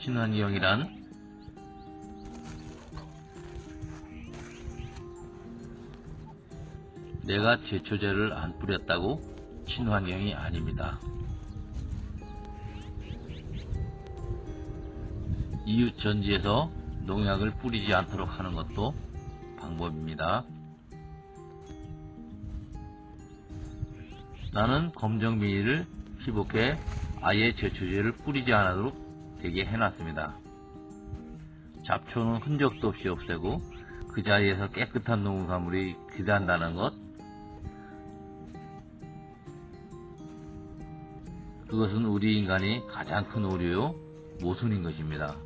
친환경이란 내가 제초제를 안 뿌렸다고 친환경이 아닙니다. 이웃 전지에서 농약을 뿌리지 않도록 하는 것도 방법입니다. 나는 검정비닐을 피복해 아예 제초제를 뿌리지 않도록 되게 해놨습니다. 잡초는 흔적도 없이 없애고 그 자리에서 깨끗한 농산물이 기단다는 것 그것은 우리 인간이 가장 큰 오류요 모순인 것입니다.